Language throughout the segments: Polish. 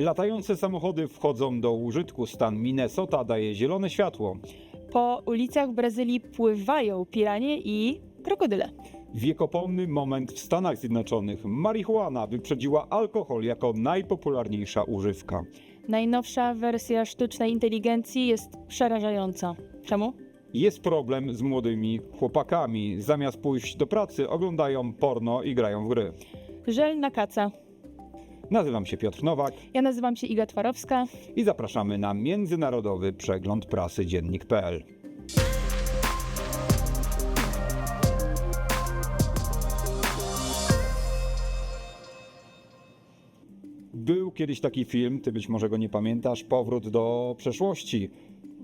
Latające samochody wchodzą do użytku. Stan Minnesota daje zielone światło. Po ulicach Brazylii pływają piranie i krokodyle. Wiekopomny moment w Stanach Zjednoczonych. Marihuana wyprzedziła alkohol jako najpopularniejsza używka. Najnowsza wersja sztucznej inteligencji jest przerażająca. Czemu? Jest problem z młodymi chłopakami. Zamiast pójść do pracy, oglądają porno i grają w gry. Żel na kaca. Nazywam się Piotr Nowak Ja nazywam się Iga Twarowska. i zapraszamy na międzynarodowy przegląd prasy dziennik.pl. Był kiedyś taki film, ty być może go nie pamiętasz, Powrót do przeszłości.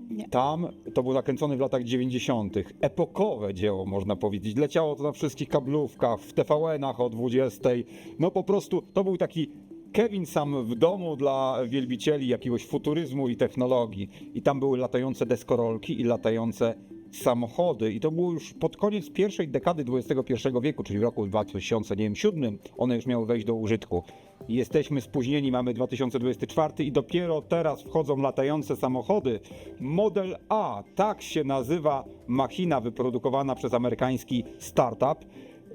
Nie. Tam to był nakręcony w latach 90. Epokowe dzieło, można powiedzieć. Leciało to na wszystkich kablówkach, w TVN-ach o 20. No po prostu to był taki Kevin sam w domu dla wielbicieli jakiegoś futuryzmu i technologii. I tam były latające deskorolki i latające samochody. I to było już pod koniec pierwszej dekady XXI wieku, czyli w roku 2007. One już miały wejść do użytku. Jesteśmy spóźnieni, mamy 2024 i dopiero teraz wchodzą latające samochody. Model A, tak się nazywa machina wyprodukowana przez amerykański startup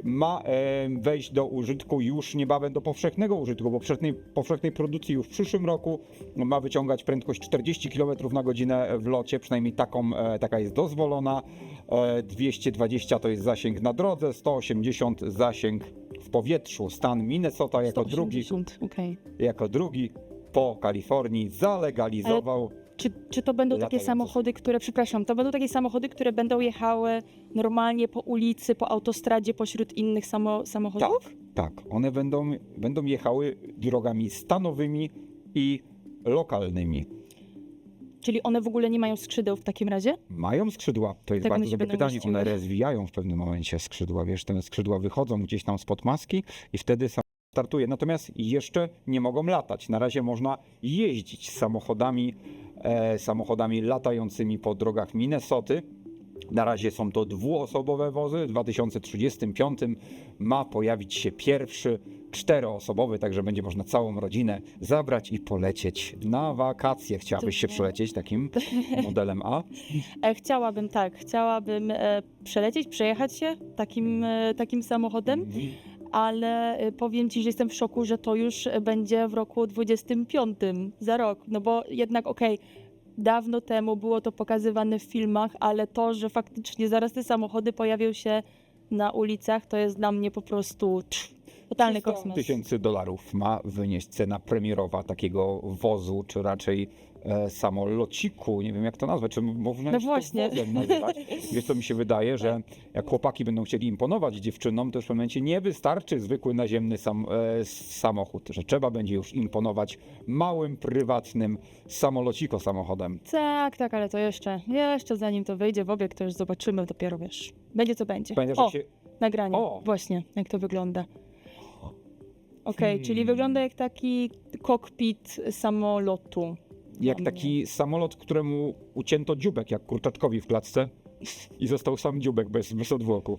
ma e, wejść do użytku już niebawem do powszechnego użytku, bo powszechnej, powszechnej produkcji już w przyszłym roku ma wyciągać prędkość 40 km na godzinę w locie, przynajmniej taką, e, taka jest dozwolona. E, 220 to jest zasięg na drodze, 180 zasięg w powietrzu. Stan Minnesota jako drugi, 180, okej. jako drugi po Kalifornii zalegalizował. Czy, czy to będą takie Latające. samochody, które, przepraszam, to będą takie samochody, które będą jechały normalnie po ulicy, po autostradzie pośród innych samo, samochodów? Tak, one będą, będą jechały drogami stanowymi i lokalnymi. Czyli one w ogóle nie mają skrzydeł w takim razie? Mają skrzydła? To jest Tak one bardzo się dobre będą pytanie. mieściły. One rozwijają w pewnym momencie skrzydła. Wiesz, te skrzydła wychodzą gdzieś tam spod maski i wtedy sam startuje. Natomiast jeszcze nie mogą latać. Na razie można jeździć samochodami, samochodami latającymi po drogach Minnesoty. Na razie są to dwuosobowe wozy. W 2035 ma pojawić się pierwszy czteroosobowy, także będzie można całą rodzinę zabrać i polecieć na wakacje. Chciałabyś się przelecieć takim modelem A? E, chciałabym, tak, chciałabym e, przelecieć, przejechać się takim, e, takim samochodem, Mhm. Ale e, powiem Ci, że jestem w szoku, że to już będzie w roku 25, za rok, no bo jednak okej, dawno temu było to pokazywane w filmach, ale to, że faktycznie zaraz te samochody pojawią się na ulicach, to jest dla mnie po prostu totalny 300 kosmos. tysięcy dolarów ma wynieść cena premierowa takiego wozu, czy raczej e, samolociku, nie wiem jak to nazwać, czy można No to właśnie. wozem nazywać. Wiesz co mi się wydaje, że jak chłopaki będą chcieli imponować dziewczynom, to już w momencie nie wystarczy zwykły naziemny sam, e, samochód, że trzeba będzie już imponować małym, prywatnym samolociko samochodem. Tak, tak, ale to jeszcze, jeszcze zanim to wyjdzie w obieg, to już zobaczymy dopiero, wiesz. Będzie co będzie. Pamiętasz, o, się... nagranie, O! właśnie, jak to wygląda. Okej, Hmm. czyli wygląda jak taki kokpit samolotu. Jak taki samolot, któremu ucięto dziubek, jak kurczaczkowi w klatce i został sam dziubek bez, bez odwłoku.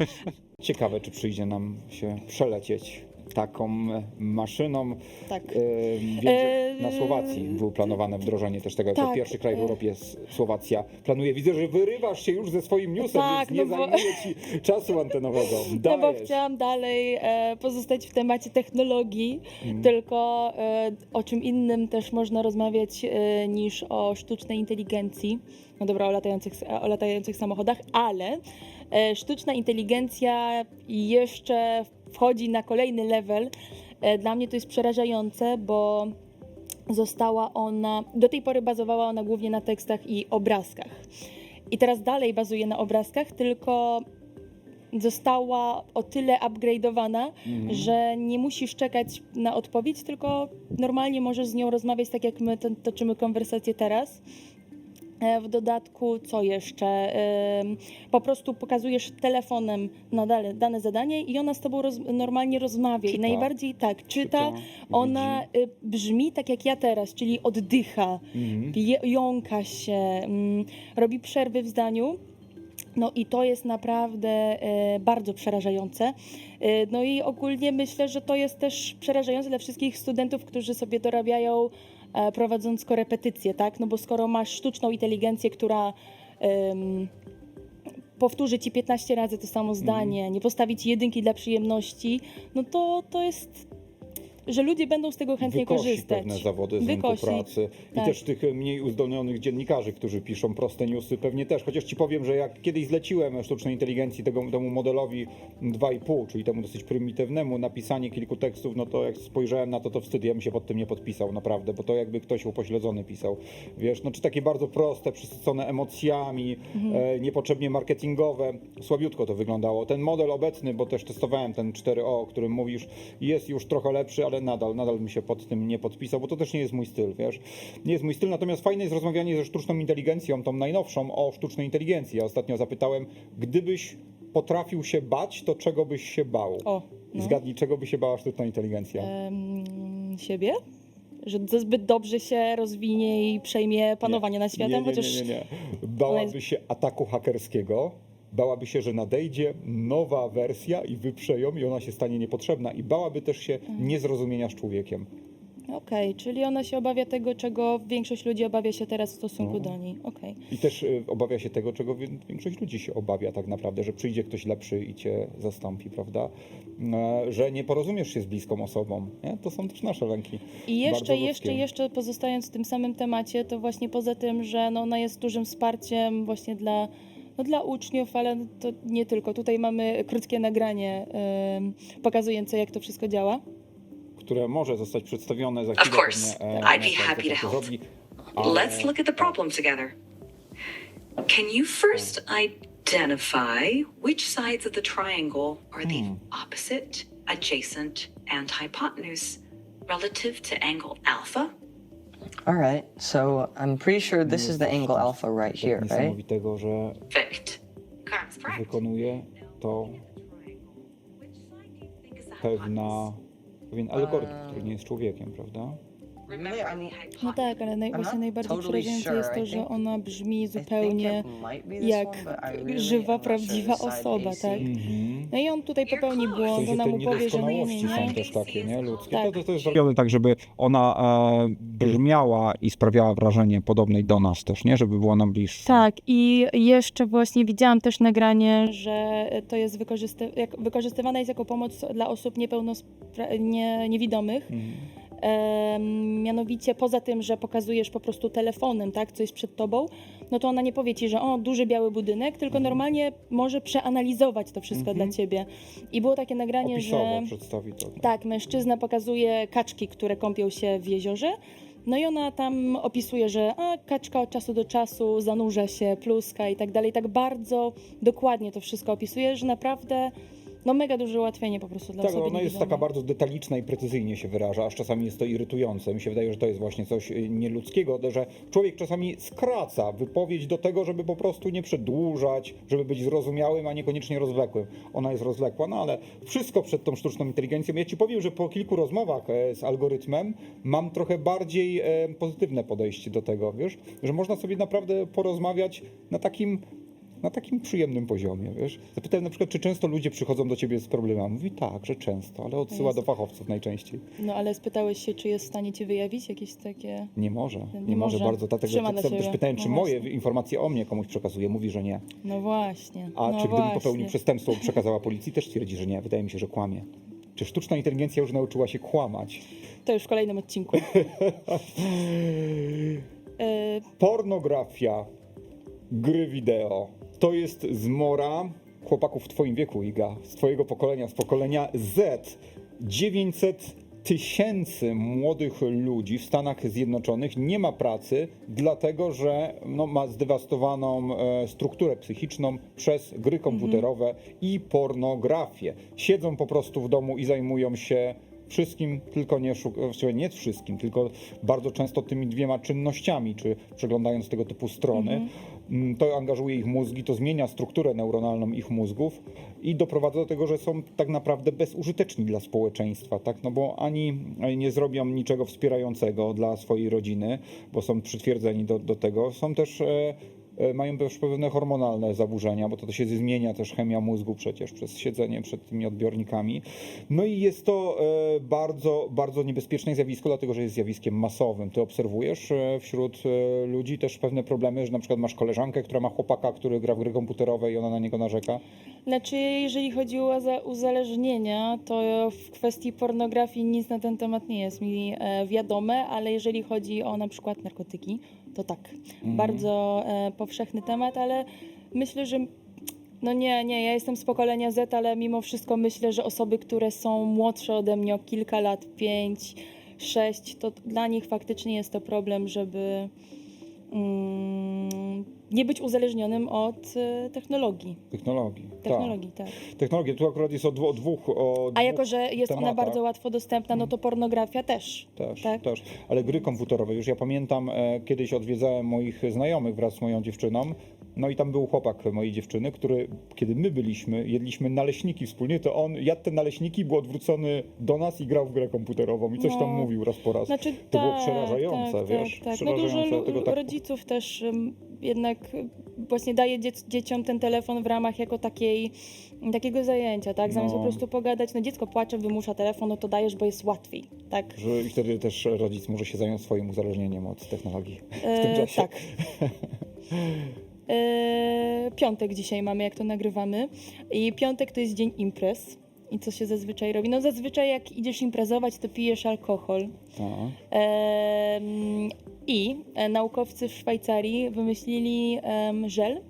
Ciekawe, czy przyjdzie nam się przelecieć taką maszyną. Tak. Wiem, że na Słowacji było planowane wdrożenie też tego. Jako tak, pierwszy kraj w. Europie s- Słowacja planuje. Widzę, że wyrywasz się już ze swoim newsem, Tak, więc nie no bo- zajmuje ci czasu antenowego. No bo Dajesz. chciałam dalej e, pozostać w temacie technologii, Mm. tylko e, o czym innym też można rozmawiać e, niż o sztucznej inteligencji. No dobra, o latających, o latających samochodach, ale sztuczna inteligencja jeszcze wchodzi na kolejny level. E, dla mnie to jest przerażające, bo została ona, do tej pory bazowała ona głównie na tekstach i obrazkach. I teraz dalej bazuje na obrazkach, tylko została o tyle upgrade'owana, Mhm. że nie musisz czekać na odpowiedź, tylko normalnie możesz z nią rozmawiać tak jak my to, toczymy konwersację teraz. E, W dodatku, co jeszcze? Po prostu pokazujesz telefonem na dane, dane zadanie i ona z tobą roz, normalnie rozmawia. Czyta. I najbardziej tak, czyta. Ona widzi. y, brzmi tak jak ja teraz, czyli oddycha, Mhm. jąka się, mm, robi przerwy w zdaniu. No i to jest naprawdę e, bardzo przerażające. E, no i ogólnie myślę, że to jest też przerażające dla wszystkich studentów, którzy sobie dorabiają prowadząc korepetycje, tak? No bo skoro masz sztuczną inteligencję, która em, powtórzy ci 15 razy to samo zdanie, nie postawi ci jedynki dla przyjemności, no to to jest, że ludzie będą z tego chętnie wykosi korzystać. pewne zawody z rynku Wykosi. pracy. I Tak. też tych mniej uzdolnionych dziennikarzy, którzy piszą proste newsy, pewnie też. Chociaż ci powiem, że jak kiedyś zleciłem sztucznej inteligencji tego, temu modelowi 2,5, czyli temu dosyć prymitywnemu, napisanie kilku tekstów, no to jak spojrzałem na to, to wstyd, ja bym się pod tym nie podpisał, naprawdę, bo to jakby ktoś upośledzony pisał. Wiesz, no czy takie bardzo proste, przesycone emocjami, Mhm. e, niepotrzebnie marketingowe, słabiutko to wyglądało. Ten model obecny, bo też testowałem ten 4O, o którym mówisz, jest już trochę lepszy, ale nadal, nadal bym się pod tym nie podpisał, bo to też nie jest mój styl, wiesz. Nie jest mój styl, natomiast fajne jest rozmawianie ze sztuczną inteligencją, tą najnowszą, o sztucznej inteligencji. Ja ostatnio zapytałem, gdybyś potrafił się bać, to czego byś się bał? O, I no. zgadnij, czego by się bała sztuczna inteligencja? Em, siebie? Że za zbyt dobrze się rozwinie i przejmie panowanie nad światem, nie, nie, chociaż nie, nie, nie. Bałaby jest- się ataku hakerskiego, bałaby się, że nadejdzie nowa wersja i wyprze ją i ona się stanie niepotrzebna i bałaby też się Mhm. niezrozumienia z człowiekiem. Okej, czyli ona się obawia tego, czego większość ludzi obawia się teraz w stosunku No. do niej. Okej. I też y, obawia się tego, czego wie- większość ludzi się obawia tak naprawdę, że przyjdzie ktoś lepszy i cię zastąpi, prawda? E, Że nie porozumiesz się z bliską osobą. Nie? To są też nasze lęki. I jeszcze, Bardzo ludzkie. jeszcze, jeszcze pozostając w tym samym temacie, to właśnie poza tym, że no ona jest dużym wsparciem właśnie dla, no dla uczniów, ale to nie tylko. Tutaj mamy krótkie nagranie em, pokazujące, jak to wszystko działa. które może zostać przedstawione za Of chwilę. course. pewnie, e, I'd be happy to to help. zrobi, ale- Let's look at the problem together. Can you first identify which sides of the triangle are the Hmm. opposite, adjacent, and hypotenuse relative to angle alpha? All right, so I'm pretty sure this is the angle alpha right here, right? niesamowitego, że Perfect. That's correct. wykonuje to Which side do you think is the pewna, pewien algorytm, Um, który nie jest człowiekiem, prawda? Really? I'm- hypotenuse. No tak, ale naj, właśnie najbardziej totally przerażające sure. jest to, I że think- ona brzmi I think zupełnie it might be this jak one, but I really żywa, am not sure. prawdziwa Side osoba, AC. tak? Mhm. No i on tutaj popełni błąd, sensie ona te mu powie, że no nie, nie, niedoskonałości nie. są też takie, nie? Ludzkie. Tak. To, to, to jest zrobione tak, żeby ona e, brzmiała i sprawiała wrażenie podobnej do nas też, nie? Żeby była nam bliższa. Tak, i jeszcze właśnie widziałam też nagranie, że to jest wykorzysty- jak, wykorzystywane jest jako pomoc dla osób niepełnospra- nie, niewidomych. Mhm. Mianowicie poza tym, że pokazujesz po prostu telefonem, tak, co jest przed tobą, no to ona nie powie ci, że o, duży biały budynek, tylko normalnie może przeanalizować to wszystko Mhm. dla ciebie. I było takie nagranie, Opisowo że przedstawi to. tak, mężczyzna pokazuje kaczki, które kąpią się w jeziorze. No i ona tam opisuje, że a, kaczka od czasu do czasu zanurza się, pluska i tak dalej. Tak bardzo dokładnie to wszystko opisuje, że naprawdę no mega duże ułatwienie po prostu dla Tak, osoby ona jest taka bardzo detaliczna i precyzyjnie się wyraża, aż czasami jest to irytujące. Mi się wydaje, że to jest właśnie coś y, nieludzkiego, że człowiek czasami skraca wypowiedź do tego, żeby po prostu nie przedłużać, żeby być zrozumiałym, a niekoniecznie rozwlekłym. Ona jest rozwlekła, no ale wszystko przed tą sztuczną inteligencją. Ja ci powiem, że po kilku rozmowach e, z algorytmem mam trochę bardziej e, pozytywne podejście do tego, wiesz, że można sobie naprawdę porozmawiać na takim na takim przyjemnym poziomie, wiesz. Zapytałem na przykład, czy często ludzie przychodzą do ciebie z problemami. Mówi tak, że często, ale odsyła Jest. do fachowców najczęściej. No ale spytałeś się, czy jest w stanie ci wyjawić jakieś takie... Nie może, nie, Nie może może. bardzo, dlatego Trzyma tak też siebie. pytałem, czy No moje właśnie. informacje o mnie komuś przekazuje. Mówi, że nie. No właśnie. A no czy gdybym właśnie. popełnił przestępstwo przekazała policji, też twierdzi, że nie. Wydaje mi się, że kłamie. Czy sztuczna inteligencja już nauczyła się kłamać? To już w kolejnym odcinku. E, Pornografia, gry wideo. To jest zmora chłopaków w twoim wieku, Iga, z twojego pokolenia, z pokolenia Z. 900 tysięcy młodych ludzi w Stanach Zjednoczonych nie ma pracy, dlatego że no, ma zdewastowaną e, strukturę psychiczną przez gry komputerowe i pornografię. Siedzą po prostu w domu i zajmują się wszystkim, tylko nie, szuk- właściwie nie wszystkim, tylko bardzo często tymi dwiema czynnościami, czy przeglądając tego typu strony. Mm, To angażuje ich mózgi, to zmienia strukturę neuronalną ich mózgów i doprowadza do tego, że są tak naprawdę bezużyteczni dla społeczeństwa, tak? No bo ani nie zrobią niczego wspierającego dla swojej rodziny, bo są przytwierdzeni do, do tego. Są też e, mają też pewne hormonalne zaburzenia, bo to się zmienia też chemia mózgu przecież przez siedzenie przed tymi odbiornikami. No i jest to e, bardzo, bardzo niebezpieczne zjawisko, dlatego że jest zjawiskiem masowym. Ty obserwujesz e, wśród e, ludzi też pewne problemy, że na przykład masz koleżankę, która ma chłopaka, który gra w gry komputerowe i ona na niego narzeka. Znaczy, jeżeli chodzi o uza- uzależnienia, to w kwestii pornografii nic na ten temat nie jest mi e, wiadome, ale jeżeli chodzi o na przykład narkotyki, to tak. Bardzo e, powszechny temat, ale myślę, że no nie, nie, ja jestem z pokolenia Z, ale mimo wszystko myślę, że osoby, które są młodsze ode mnie o kilka lat, pięć, sześć, to dla nich faktycznie jest to problem, żeby nie być uzależnionym od technologii. Technologii. Technologii, tak. Tak. Technologia. Tu akurat jest o, dwu, o dwóch. O A jako, że jest ona tematach. bardzo łatwo dostępna, no to pornografia też. Też, tak? też. Ale gry komputerowe, już ja pamiętam, e, kiedyś odwiedzałem moich znajomych wraz z moją dziewczyną. No i tam był chłopak mojej dziewczyny, który, kiedy my byliśmy, jedliśmy naleśniki wspólnie, to on jadł te naleśniki, był odwrócony do nas i grał w grę komputerową i coś tam No. mówił raz po raz. Znaczy, to było tak, przerażające, tak, wiesz? Tak, tak. No dużo Przerażające, dlatego lu- tak- rodziców też ym, jednak y, właśnie daje dziec- dzieciom ten telefon w ramach jako takiej, takiego zajęcia, tak? Zamiast No. po prostu pogadać, no dziecko płacze, wymusza telefon, no to dajesz, bo jest łatwiej, tak? Że i wtedy też rodzic może się zająć swoim uzależnieniem od technologii w tym E, czasie. tak. E, piątek dzisiaj mamy, jak to nagrywamy. I piątek to jest dzień imprez. I co się zazwyczaj robi? No zazwyczaj jak idziesz imprezować, to pijesz alkohol. Em, I e, naukowcy w Szwajcarii wymyślili żel,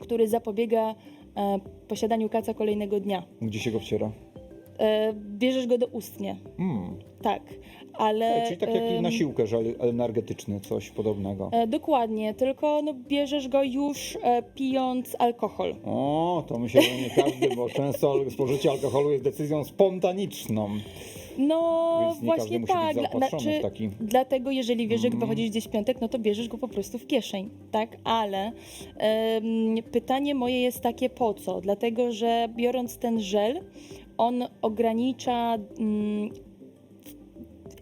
który zapobiega e, posiadaniu kaca kolejnego dnia. Gdzie się go wciera? E, Bierzesz go do ustnie, Mm. tak, ale... Czyli tak jak na siłkę, energetyczny, coś podobnego. e, Dokładnie, tylko no, bierzesz go już e, pijąc alkohol. O, to myślę, że nie każdy, bo często spożycie alkoholu jest decyzją spontaniczną. No właśnie tak. Taki- Dlatego jeżeli wiesz, że Mhm. wychodzisz gdzieś w piątek, no to bierzesz go po prostu w kieszeń, tak? Ale em, pytanie moje jest takie po co? Dlatego, że biorąc ten żel, on ogranicza mm,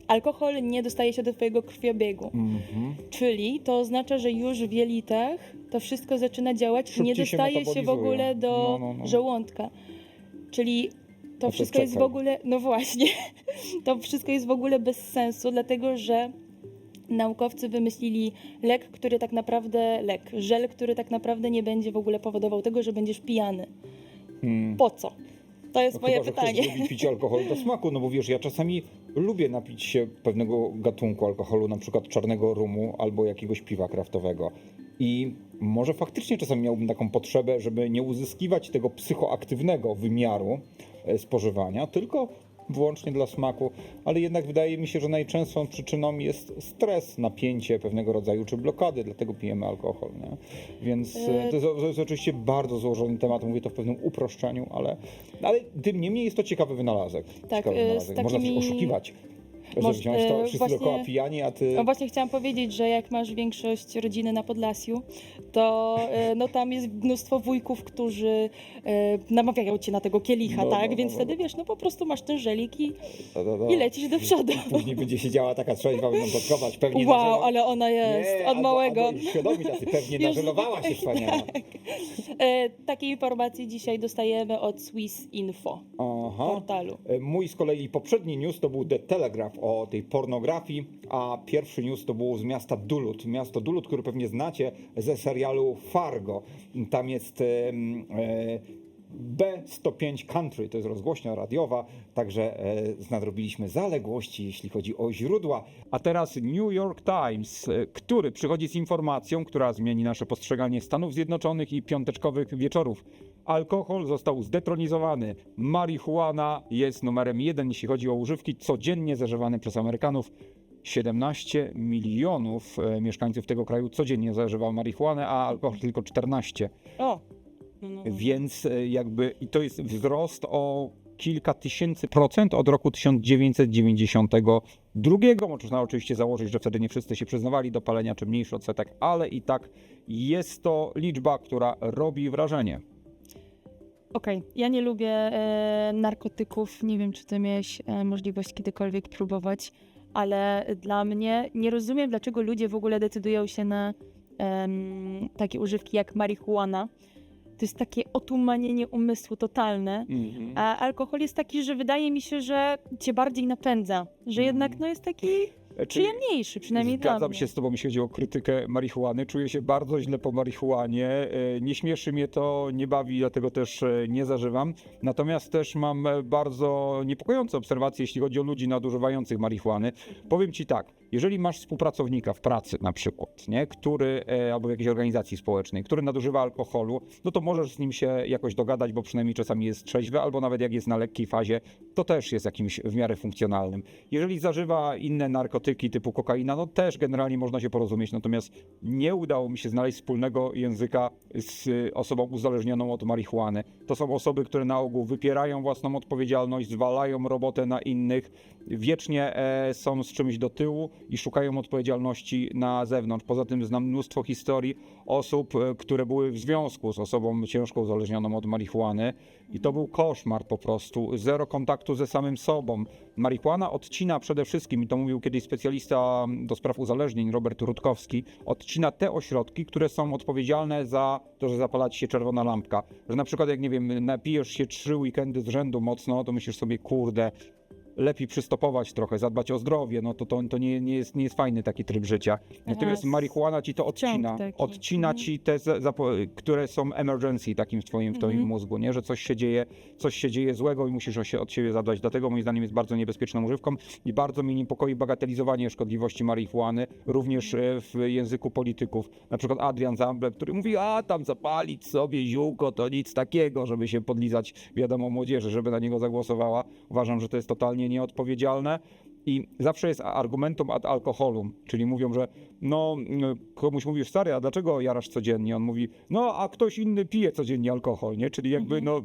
alkohol nie dostaje się do twojego krwiobiegu. Mhm. Czyli to oznacza, że już w jelitach to wszystko zaczyna działać i Szybciej nie się dostaje się w metabolizuje. ogóle do No, no, no. żołądka. Czyli to to wszystko jest w ogóle, no właśnie, to wszystko jest w ogóle bez sensu, dlatego że naukowcy wymyślili lek, który tak naprawdę, lek, żel, który tak naprawdę nie będzie w ogóle powodował tego, że będziesz pijany. Hmm. Po co? To jest No moje chyba, że pytanie. ktoś lubi pić alkohol do smaku, no bo wiesz, ja czasami lubię napić się pewnego gatunku alkoholu, na przykład czarnego rumu albo jakiegoś piwa kraftowego. I może faktycznie czasami miałbym taką potrzebę, żeby nie uzyskiwać tego psychoaktywnego wymiaru e, spożywania, tylko wyłącznie dla smaku, ale jednak wydaje mi się, że najczęstszą przyczyną jest stres, napięcie pewnego rodzaju czy blokady, dlatego pijemy alkohol. Nie? Więc e, E, to jest, to jest oczywiście bardzo złożony temat, mówię to w pewnym uproszczeniu, ale, ale tym niemniej jest to ciekawy wynalazek. Tak, ciekawy e, wynalazek. Można takimi- też Moż- że wziąć to e, wszyscy właśnie- dookoła pijani, a ty... No właśnie chciałam powiedzieć, że jak masz większość rodziny na Podlasiu, to e, no tam jest mnóstwo wujków, którzy e, namawiają cię na tego kielicha, No, tak? no, Więc no, wtedy wiesz, no po prostu masz ten żelik i, to, to. i lecisz do przodu. Później będzie siedziała taka trzeźwa, będą plotkować pewnie Wow, nażela- ale ona jest Nie, od albo- małego. Albo świadomi tacy, pewnie nażelowała się wspaniale. E, takie informacje dzisiaj dostajemy od Swiss Info Aha. portalu. Mój z kolei poprzedni news to był The Telegraph o tej pornografii, a pierwszy news to był z miasta Duluth. Miasto Duluth, które pewnie znacie ze serialu Fargo. Tam jest e, B105 Country, to jest rozgłośnia radiowa, także e, nadrobiliśmy zaległości, jeśli chodzi o źródła. A teraz New York Times, e, który przychodzi z informacją, która zmieni nasze postrzeganie Stanów Zjednoczonych i piąteczkowych wieczorów. Alkohol został zdetronizowany. Marihuana jest numerem jeden, jeśli chodzi o używki codziennie zażywane przez Amerykanów. 17 milionów e, mieszkańców tego kraju codziennie zażywa marihuanę, a alkohol tylko 14. O! No, no, no. Więc e, jakby i to jest wzrost o kilka tysięcy procent od roku 1992. Można oczywiście założyć, że wtedy nie wszyscy się przyznawali do palenia, czy mniejszy odsetek, ale i tak jest to liczba, która robi wrażenie. Okej, ja nie lubię e, narkotyków. Nie wiem, czy ty miałeś e, możliwość kiedykolwiek próbować, ale dla mnie nie rozumiem, dlaczego ludzie w ogóle decydują się na em, takie używki jak marihuana. To jest takie otumanienie umysłu totalne. Mhm. A alkohol jest taki, że wydaje mi się, że cię bardziej napędza. Że jednak no, jest taki E, czyli- przyjemniejszy, przynajmniej dla Zgadzam mnie. się z tobą, jeśli chodzi o krytykę marihuany. Czuję się bardzo źle po marihuanie. E, Nie śmieszy mnie to, nie bawi, dlatego też e, nie zażywam. Natomiast też mam bardzo niepokojące obserwacje, jeśli chodzi o ludzi nadużywających marihuany. Powiem ci tak, jeżeli masz współpracownika w pracy na przykład, nie, który, e, albo w jakiejś organizacji społecznej, który nadużywa alkoholu, no to możesz z nim się jakoś dogadać, bo przynajmniej czasami jest trzeźwy, albo nawet jak jest na lekkiej fazie, to też jest jakimś w miarę funkcjonalnym. Jeżeli zażywa inne narkotyki typu kokaina, no też generalnie można się porozumieć, natomiast nie udało mi się znaleźć wspólnego języka z osobą uzależnioną od marihuany. To są osoby, które na ogół wypierają własną odpowiedzialność, zwalają robotę na innych, wiecznie e, są z czymś do tyłu i szukają odpowiedzialności na zewnątrz. Poza tym znam mnóstwo historii osób, e, które były w związku z osobą ciężko uzależnioną od marihuany i to był koszmar po prostu. Zero kontaktu ze samym sobą. Marihuana odcina przede wszystkim, i to mówił kiedyś specjalista do spraw uzależnień, Robert Rutkowski, odcina te ośrodki, które są odpowiedzialne za to, że zapala ci się czerwona lampka. Że na przykład jak, nie wiem, napijesz się trzy weekendy z rzędu mocno, to myślisz sobie, kurde, lepiej przystopować trochę, zadbać o zdrowie, no to, to, to nie, nie, jest, nie jest fajny taki tryb życia. Natomiast marihuana ci to odcina. taki. Odcina Mhm. ci te, które są emergency takim w twoim, w twoim Mhm. mózgu, nie? że coś się dzieje, coś się dzieje złego i musisz się od siebie zadbać. Dlatego moim zdaniem jest bardzo niebezpieczną używką i bardzo mnie niepokoi bagatelizowanie szkodliwości marihuany, również e, w języku polityków. Na przykład Adrian Zamble, który mówi, a tam zapalić sobie ziółko, to nic takiego, żeby się podlizać, wiadomo, młodzieży, żeby na niego zagłosowała. Uważam, że to jest totalnie nieodpowiedzialne. I zawsze jest argumentum ad alkoholum, czyli mówią, że no komuś mówisz stary, a dlaczego jarasz codziennie? On mówi, no a ktoś inny pije codziennie alkohol, nie? Czyli jakby no y,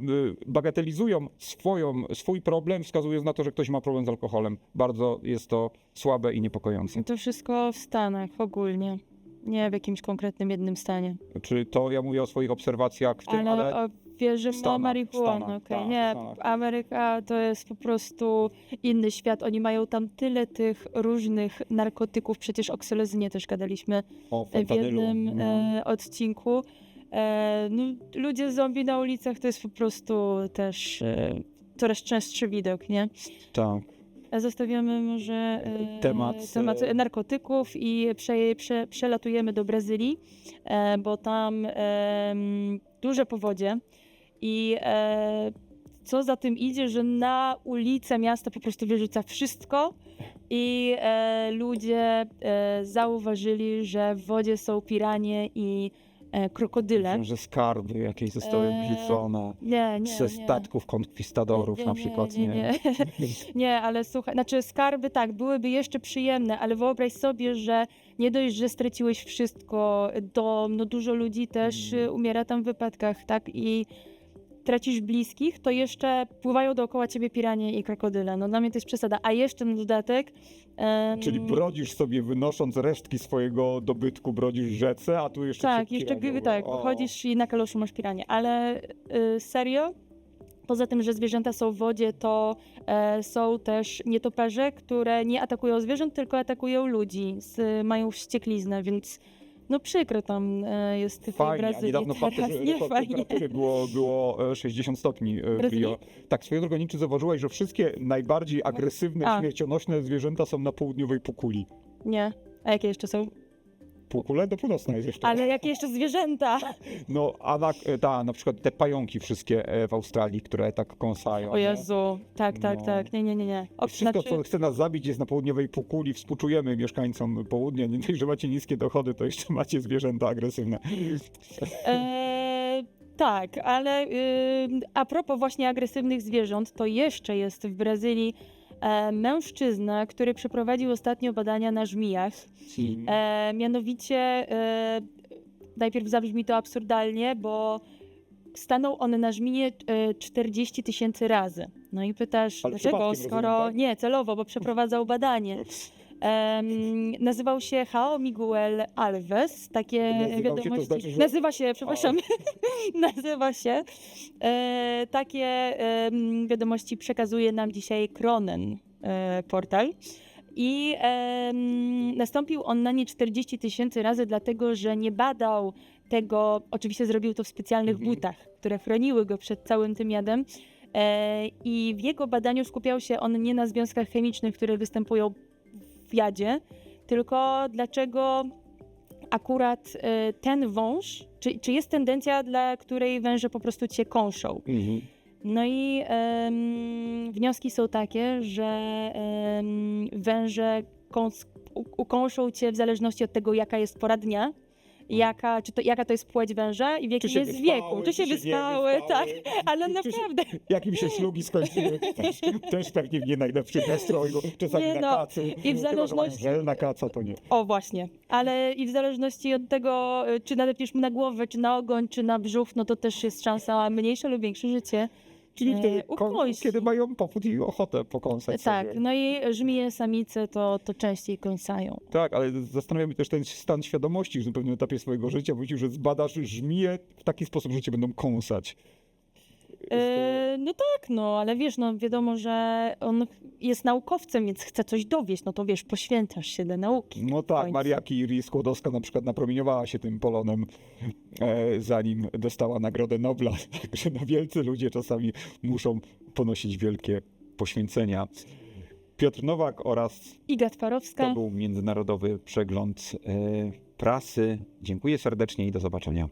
bagatelizują swoją, swój problem, wskazując na to, że ktoś ma problem z alkoholem. Bardzo jest to słabe i niepokojące. To wszystko w Stanach ogólnie. Nie w jakimś konkretnym jednym stanie. Czy to ja mówię o swoich obserwacjach w tym, ale, ale, o, ma Stanach, marihuanę, Stanach, okej. tak, Nie, Stanach. Ameryka to jest po prostu inny świat. Oni mają tam tyle tych różnych narkotyków, przecież o ksylozynie też gadaliśmy o w jednym no. e, odcinku. E, no, ludzie zombie na ulicach to jest po prostu też e, coraz częstszy widok, nie? Tak. Zostawiamy może Temat, temat narkotyków i prze, prze, przelatujemy do Brazylii, bo tam duże powodzie i e, co za tym idzie, że na ulicę miasta po prostu wyrzuca wszystko i e, ludzie e, zauważyli, że w wodzie są piranie i e, krokodyle. Myślę, że skarby jakieś zostały Eee, wyrzucone Nie, nie, ze nie. statków konkwistadorów Nie, na nie, przykład. Nie, nie, nie, ale słuchaj, znaczy skarby tak, byłyby jeszcze przyjemne, ale wyobraź sobie, że nie dość, że straciłeś wszystko, dom, no dużo ludzi też Mm. umiera tam w wypadkach, tak, i tracisz bliskich, to jeszcze pływają dookoła ciebie piranie i krokodyle. No dla mnie to jest przesada. A jeszcze na dodatek... em, Czyli brodzisz sobie, wynosząc resztki swojego dobytku, brodzisz rzece, a tu jeszcze Tak, jeszcze piranie tak. O. chodzisz i na kaloszu masz piranie, ale y, serio? Poza tym, że zwierzęta są w wodzie, to e, są też nietoperze, które nie atakują zwierząt, tylko atakują ludzi, z, mają wściekliznę, więc no przykro tam e, jest tej Fajnie, a Brazylii niedawno teraz, nie rekord fajnie. temperatury było, było e, 60 stopni e, w Brazylii? Rio. Tak, swoją drogą, nie wiem, czy zauważyłaś, że wszystkie najbardziej agresywne, A. śmiercionośne zwierzęta są na południowej półkuli. Nie, a jakie jeszcze są? Półkule do północnej jest jeszcze. Ale jakie jeszcze zwierzęta? No, a na, ta, na przykład te pająki wszystkie e, w Australii, które tak kąsają. O? Jezu, tak, tak, No. tak, nie, nie, nie, nie. O, Wszystko, znaczy- co chce nas zabić, jest na południowej półkuli. Współczujemy mieszkańcom południa. Nie dość, że macie niskie dochody, to jeszcze macie zwierzęta agresywne. E, tak, ale y, a propos właśnie agresywnych zwierząt, to jeszcze jest w Brazylii e, mężczyzna, który przeprowadził ostatnio badania na żmijach. E, mianowicie, e, najpierw zabrzmi to absurdalnie, bo stanął on na żminie e, 40 tysięcy razy. No i pytasz, Ale dlaczego, skoro... rozumiem, tak? Nie, celowo, bo przeprowadzał badanie. Em, nazywał się Jao Miguel Alves. Takie Nazywał się, to wiadomości. znaczy, że- Nazywa się, przepraszam. nazywa się. E, takie wiadomości przekazuje nam dzisiaj Kronen e, portal. I em, nastąpił on na nie 40 tysięcy razy, dlatego że nie badał tego, oczywiście zrobił to w specjalnych Mhm. butach, które chroniły go przed całym tym jadem. E, I w jego badaniu skupiał się on nie na związkach chemicznych, które występują w jadzie, tylko dlaczego akurat e, ten wąż, czy, czy jest tendencja, dla której węże po prostu cię kąszą. Mhm. No i wnioski są takie, że węże kąs, ukąszą cię w zależności od tego, jaka jest pora dnia, jaka, czy to, jaka to jest płeć węża i w jakim jest wyspały, wieku. Czy się wyspały, tak. Ale naprawdę. Jak im się ślugi skończyły, też, też pewnie w nie najlepszym nastroju, czasami Nie na no, kacy. i w zależności- na kaca, to nie. O, właśnie. Ale i w zależności od tego, y, czy nadepniesz mu na głowę, czy na ogoń, czy na brzuch, no to też jest szansa mniejsze lub większe życie. Czyli E, ko- ukąsi. kiedy mają popód i ochotę pokąsać Tak, sobie. no i żmije samice to, to częściej kąsają. Tak, ale zastanawia mnie też ten stan świadomości, że na pewnym etapie swojego życia wrócił, że zbadasz żmiję w taki sposób, że cię będą kąsać. E, no tak, no, ale wiesz, no wiadomo, że on jest naukowcem, więc chce coś dowieść, no to wiesz, poświęcasz się dla nauki. No tak. Maria Curie Skłodowska na przykład napromieniowała się tym polonem, e, zanim dostała Nagrodę Nobla. Także no, wielcy ludzie czasami muszą ponosić wielkie poświęcenia. Piotr Nowak oraz Iga to Twarowska. był Międzynarodowy Przegląd e, Prasy. Dziękuję serdecznie i do zobaczenia.